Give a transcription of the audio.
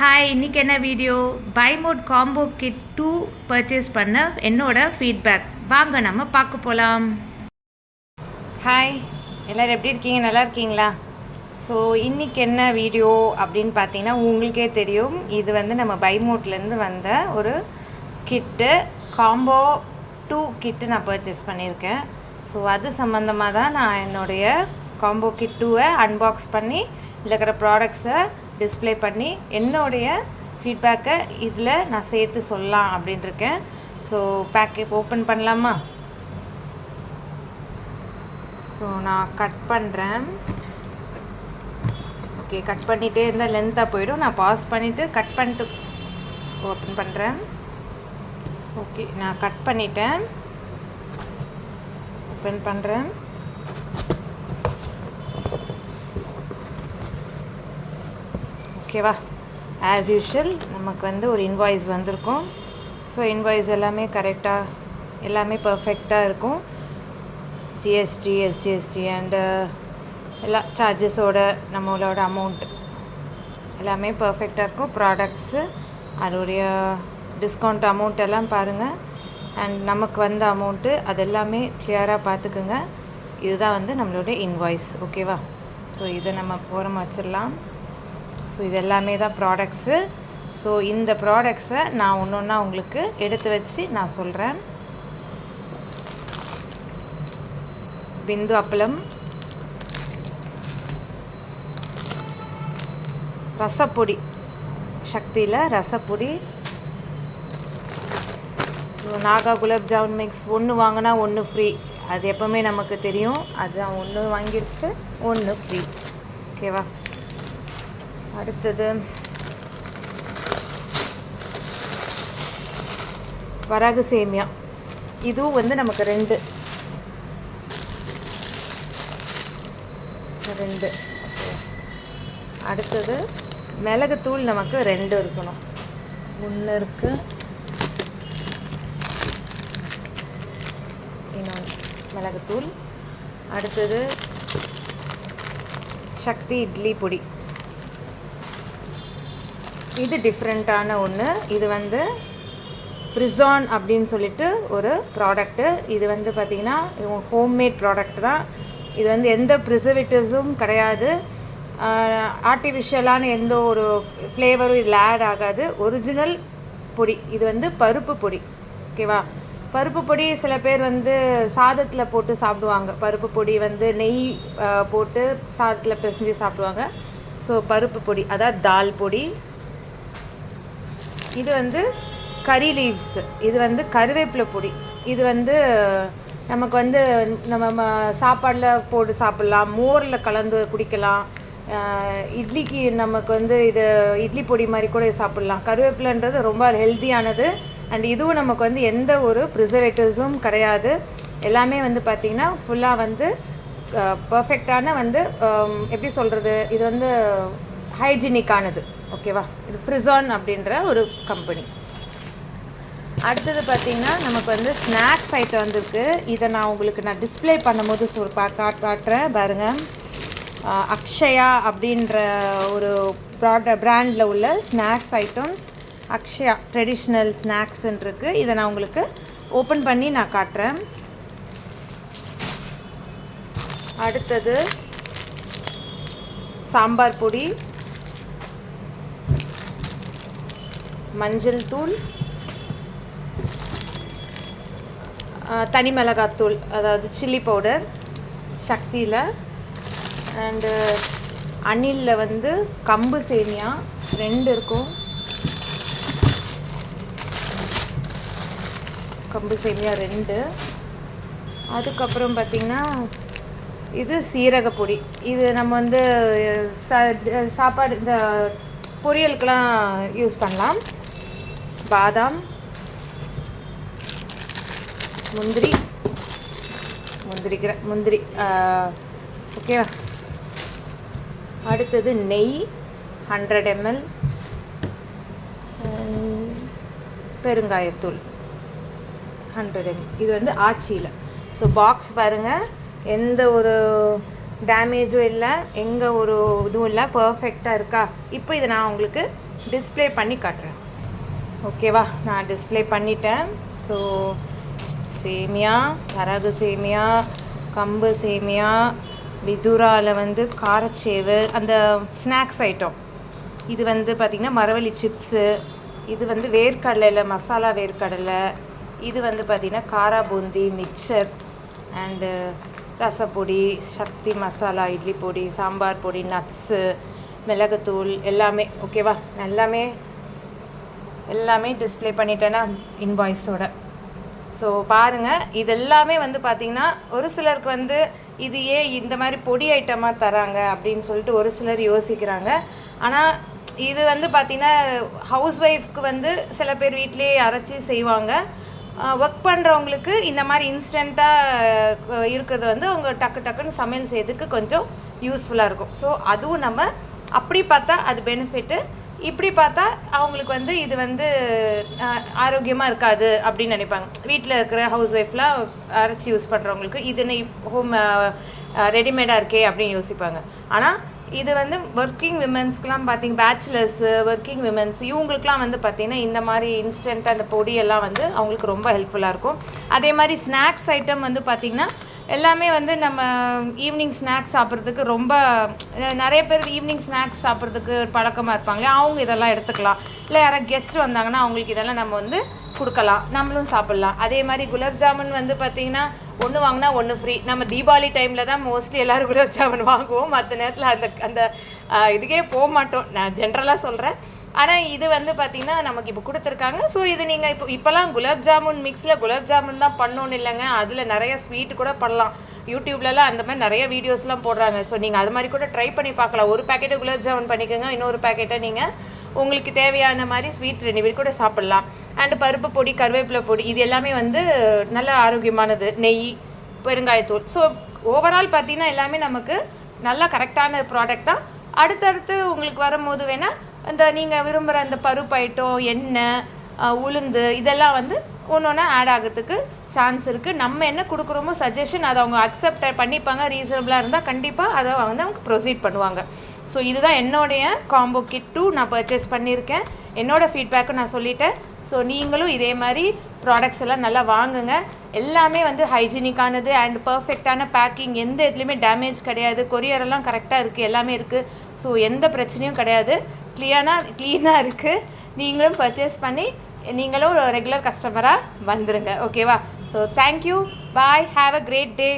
Hi இன்றைக்கி என்ன video by mode combo kit two purchase பண்ண என்னோட ஃபீட்பேக் வாங்க நம்ம பார்க்க போகலாம் ஹாய் எல்லோரும் எப்படி இருக்கீங்க? நல்லா இருக்கீங்களா? ஸோ இன்றைக்கி என்ன வீடியோ அப்படின்னு பார்த்தீங்கன்னா உங்களுக்கே தெரியும். இது வந்து நம்ம பைமோட்லேருந்து வந்த ஒரு கிட்டு காம்போ டூ கிட்டு நான் பர்ச்சேஸ் பண்ணியிருக்கேன். ஸோ அது சம்மந்தமாக தான் நான் என்னுடைய காம்போ கிட் டூவை அன்பாக்ஸ் பண்ணி இருக்கிற ப்ராடக்ட்ஸை டிஸ்ப்ளே பண்ணி என்னுடைய ஃபீட்பேக்கை இதில் நான் சேர்த்து சொல்லலாம் அப்படின்ட்டுருக்கேன் ஸோ பேக்கே ஓப்பன் பண்ணலாமா? ஸோ நான் கட் பண்ணுறேன் ஓகே கட் பண்ணிகிட்டே இருந்தால் லென்த்தாக போயிடும். நான் பாஸ் பண்ணிவிட்டு கட் பண்ணிட்டு ஓப்பன் பண்ணுறேன் ஓகே நான் கட் பண்ணிட்டேன். ஓப்பன் பண்ணுறேன் ஓகேவா? ஆஸ் யூஷுவல் நமக்கு வந்து ஒரு இன்வாய்ஸ் வந்திருக்கும். ஸோ இன்வாய்ஸ் எல்லாமே கரெக்டாக எல்லாமே பர்ஃபெக்டாக இருக்கும். ஜிஎஸ்டி எஸ்ஜிஎஸ்டி அண்டு எல்லா சார்ஜஸோட நம்மளோட அமௌண்ட் எல்லாமே பர்ஃபெக்டாக இருக்கும். ப்ராடக்ட்ஸு அதோடைய டிஸ்கவுண்ட் அமௌண்ட் எல்லாம் பாருங்கள் அண்ட் நமக்கு வந்த அமௌண்ட்டு அது எல்லாமே கிளியராக பார்த்துக்குங்க. இதுதான் வந்து நம்மளுடைய இன்வாய்ஸ் ஓகேவா ஸோ இதை நம்ம போகிற வச்சிடலாம். ஸோ இது எல்லாமே தான் ப்ராடக்ட்ஸு ஸோ இந்த ப்ராடக்ட்ஸை நான் ஒன்று ஒன்றா உங்களுக்கு எடுத்து வச்சு நான் சொல்கிறேன் பிந்து அப்பளம். ரசப்பொடி. சக்தியில் ரசப்பொடி. நாகா குலாப் ஜாமுன் மிக்ஸ் ஒன்று வாங்கினா ஒன்று ஃப்ரீ அது எப்போவுமே நமக்கு தெரியும். அதுதான் ஒன்று வாங்கியிருக்கு ஒன்று ஃப்ரீ ஓகேவா அடுத்தது வரகு சேமியா. இதுவும் வந்து நமக்கு ரெண்டு. ரெண்டு. அடுத்தது மிளகுத்தூள் நமக்கு ரெண்டு இருக்கணும். ஒன்று இருக்குது இன்னொன்று மிளகுத்தூள். அடுத்தது சக்தி இட்லி பொடி. இது டிஃப்ரெண்ட்டான ஒன்று இது வந்து ஃப்ரிசான் அப்படின்னு சொல்லிட்டு ஒரு ப்ராடக்ட்டு இது வந்து பார்த்திங்கன்னா ஹோம்மேட் ப்ராடக்ட் தான். இது வந்து எந்த ப்ரிசர்வேட்டிவ்ஸும் கிடையாது. ஆர்டிஃபிஷியலான எந்த ஒரு ஃப்ளேவரும் இதில் ஆட் ஆகாது. ஒரிஜினல் பொடி. இது வந்து பருப்பு பொடி. ஓகேவா பருப்பு பொடி சில பேர் வந்து சாதத்தில் போட்டு சாப்பிடுவாங்க. பருப்பு பொடி வந்து நெய் போட்டு சாதத்தில் பிசைஞ்சு சாப்பிடுவாங்க. ஸோ பருப்பு பொடி. அதாவது தால் பொடி. இது வந்து கறி லீவ்ஸ் இது வந்து கருவேப்பிலை பொடி. இது வந்து நமக்கு வந்து நம்ம சாப்பாடில் போட்டு சாப்பிட்லாம். மோரில் கலந்து குடிக்கலாம். இட்லிக்கு நமக்கு வந்து இது இட்லி பொடி மாதிரி கூட சாப்பிட்லாம். கருவேப்பிலைன்றது ரொம்ப ஹெல்த்தியானது அண்ட் இதுவும் நமக்கு வந்து எந்த ஒரு ப்ரிசர்வேட்டிவ்ஸும் கிடையாது. எல்லாமே வந்து பார்த்திங்கன்னா ஃபுல்லாக வந்து பர்ஃபெக்டான வந்து எப்படி சொல்கிறது இது வந்து ஹைஜீனிக்கானது ஓகேவா இது ஃப்ரிசான் அப்படின்ற ஒரு கம்பெனி அடுத்தது பார்த்திங்கன்னா நமக்கு வந்து ஸ்நாக்ஸ் ஐட்டம் வந்திருக்கு. இதை நான் உங்களுக்கு நான் டிஸ்பிளே பண்ணும்போது சொல் பா காட்டுறேன். பாருங்கள் அக்ஷயா அப்படின்ற ஒரு ப்ராட பிராண்டில் உள்ள ஸ்நாக்ஸ் ஐட்டம்ஸ் அக்ஷயா ட்ரெடிஷ்னல் ஸ்நாக்ஸ்ன்னு இருக்குது இதை நான் உங்களுக்கு ஓப்பன் பண்ணி நான் காட்டுறேன். அடுத்தது சாம்பார் பொடி. மஞ்சள் தூள் தனி மிளகாத்தூள் அதாவது சில்லி பவுடர் சக்தியில் அண்டு அணிலில் வந்து கம்பு சேமியா ரெண்டு இருக்கும். கம்பு சேமியா ரெண்டு. அதுக்கப்புறம் பார்த்திங்கன்னா இது சீரகப்பொடி இது நம்ம வந்து சாப்பாடு இந்த பொரியலுக்கெலாம் யூஸ் பண்ணலாம். பாதாம் முந்திரி முந்திரி கிர முந்திரி ஓகேவா அடுத்தது நெய் ஹண்ட்ரட் எம்எல் பெருங்காயத்தூள் ஹண்ட்ரட் எம்எல் இது வந்து ஆச்சியில். ஸோ பாக்ஸ் பாருங்கள் எந்த ஒரு டேமேஜும் இல்லை எங்கே ஒரு இதுவும் இல்லை பர்ஃபெக்டாக இருக்கா? இப்போ இதை நான் உங்களுக்கு டிஸ்ப்ளே பண்ணி காட்டுறேன். ஓகேவா நான் டிஸ்ப்ளே பண்ணிட்டேன். ஸோ சேமியா வரகு சேமியா கம்பு சேமியா விதுராவில் வந்து காரச்சேவு அந்த ஸ்நாக்ஸ் ஐட்டம். இது வந்து பார்த்திங்கன்னா மரவள்ளி சிப்ஸு இது வந்து வேர்க்கடலையில் மசாலா வேர்க்கடலை இது வந்து பார்த்திங்கன்னா காரா பூந்தி மிக்சர் அண்டு ரசப்பொடி சக்தி மசாலா இட்லி பொடி சாம்பார் பொடி நட்ஸு மிளகுத்தூள் எல்லாமே. ஓகேவா எல்லாமே எல்லாமே டிஸ்ப்ளே பண்ணிட்டேன்னா இன்வாய்ஸோட ஸோ பாருங்கள் இது எல்லாமே வந்து பார்த்திங்கன்னா ஒரு சிலருக்கு வந்து இது ஏன் இந்த மாதிரி பொடி ஐட்டமாக தராங்க அப்படின்னு சொல்லிட்டு ஒரு சிலர் யோசிக்கிறாங்க. ஆனால் இது வந்து பார்த்திங்கன்னா ஹவுஸ் ஒய்ஃப்க்கு வந்து சில பேர் வீட்டிலே அரைச்சி செய்வாங்க. ஒர்க் பண்ணுறவங்களுக்கு இந்த மாதிரி இன்ஸ்டண்ட்டாக இருக்கிறது வந்து அவங்க டக்கு டக்குன்னு சமையல் செய்யறதுக்கு கொஞ்சம் யூஸ்ஃபுல்லாக இருக்கும். ஸோ அதுவும் நம்ம அப்படி பார்த்தா அது பெனிஃபிட்டு இப்படி பார்த்தா அவங்களுக்கு வந்து இது வந்து ஆரோக்கியமாக இருக்காது அப்படின்னு நினைப்பாங்க. வீட்டில் இருக்கிற ஹவுஸ் ஒய்ஃப்லாம் அரைச்சி யூஸ் பண்ணுறவங்களுக்கு இதுன்னு ஹோம் ரெடிமேடாக இருக்கே அப்படின்னு யோசிப்பாங்க. ஆனால் இது வந்து ஒர்க்கிங் விமென்ஸ்க்குலாம் பார்த்திங்க பேச்சுலர்ஸு ஒர்க்கிங் விமென்ஸ் இவங்களுக்குலாம் வந்து பார்த்திங்கன்னா இந்த மாதிரி இன்ஸ்டண்ட்டாக அந்த பொடியெல்லாம் வந்து அவங்களுக்கு ரொம்ப ஹெல்ப்ஃபுல்லாக இருக்கும். அதே மாதிரி ஸ்நாக்ஸ் ஐட்டம் வந்து பார்த்திங்கன்னா எல்லாமே வந்து நம்ம ஈவினிங் ஸ்நாக்ஸ் சாப்பிட்றதுக்கு ரொம்ப நிறைய பேர் ஈவினிங் ஸ்நாக்ஸ் சாப்பிட்றதுக்கு பழக்கமாக இருப்பாங்க. அவங்க இதெல்லாம் எடுத்துக்கலாம். இல்லை யாராவது கெஸ்ட் வந்தாங்கன்னா அவங்களுக்கு இதெல்லாம் நம்ம வந்து கொடுக்கலாம். நம்மளும் சாப்பிட்லாம். அதே மாதிரி குலாப் ஜாமுன் வந்து பார்த்திங்கன்னா ஒன்று வாங்கினா ஒன்று ஃப்ரீ நம்ம தீபாவளி டைமில் தான் மோஸ்ட்லி எல்லோரும் குலாப் ஜாமுன் வாங்குவோம். மற்ற நேரத்தில் அந்த அந்த இதுக்கே போக மாட்டோம். நான் ஜென்ரலாக சொல்கிறேன் ஆனால் இது வந்து பார்த்திங்கன்னா நமக்கு இப்போ கொடுத்துருக்காங்க. ஸோ இது நீங்கள் இப்போ இப்போலாம் குலாப் ஜாமுன் மிக்ஸில் குலாப் ஜாமுன் தான் பண்ணோன்னு இல்லைங்க. அதில் நிறைய ஸ்வீட் கூட பண்ணலாம். யூடியூப்லலாம் அந்த மாதிரி நிறைய வீடியோஸ்லாம் போடுறாங்க. ஸோ நீங்கள் அது மாதிரி கூட ட்ரை பண்ணி பார்க்கலாம். ஒரு பேக்கெட்டை குலாப் ஜாமுன் பண்ணிக்கோங்க. இன்னொரு பேக்கெட்டை நீங்கள் உங்களுக்கு தேவையான மாதிரி ஸ்வீட் ரெண்டு பேர் கூட சாப்பிட்லாம். அண்டு பருப்பு பொடி கருவேப்பிலை பொடி இது எல்லாமே வந்து நல்ல ஆரோக்கியமானது. நெய் பெருங்காயத்தூள். ஸோ ஓவரால் பார்த்தீங்கன்னா எல்லாமே நமக்கு நல்லா கரெக்டான ப்ராடக்ட் தான். அடுத்தடுத்து உங்களுக்கு வரும்போது வேணால் இந்த நீங்கள் விரும்புகிற அந்த பருப்பு ஐட்டம் எண்ணெய் உளுந்து இதெல்லாம் வந்து ஒன்று ஆட் ஆகிறதுக்கு சான்ஸ் இருக்குது நம்ம என்ன கொடுக்குறோமோ சஜஷன் அதை அவங்க அக்செப்ட் பண்ணிப்பாங்க. ரீசனபிளாக இருந்தால் கண்டிப்பாக அதை வந்து அவங்க ப்ரொசீட் பண்ணுவாங்க. ஸோ இதுதான் என்னுடைய காம்போ கிட் டூ நான் பர்ச்சேஸ் பண்ணியிருக்கேன். என்னோடய ஃபீட்பேக்கும் நான் சொல்லிட்டேன். ஸோ நீங்களும் இதே மாதிரி ப்ராடக்ட்ஸ் எல்லாம் நல்லா வாங்குங்க. எல்லாமே வந்து ஹைஜீனிக்கானது அண்ட் பர்ஃபெக்டான பேக்கிங் எந்த இதுலேயுமே டேமேஜ் கிடையாது. கொரியரெல்லாம் கரெக்டாக இருக்குது எல்லாமே இருக்குது ஸோ எந்த பிரச்சனையும் கிடையாது. கிளியனாக க்ளீனாக இருக்குது நீங்களும் பர்ச்சேஸ் பண்ணி நீங்களும் ரெகுலர் கஸ்டமராக வந்துடுங்க ஓகேவா so thank you bye have a great day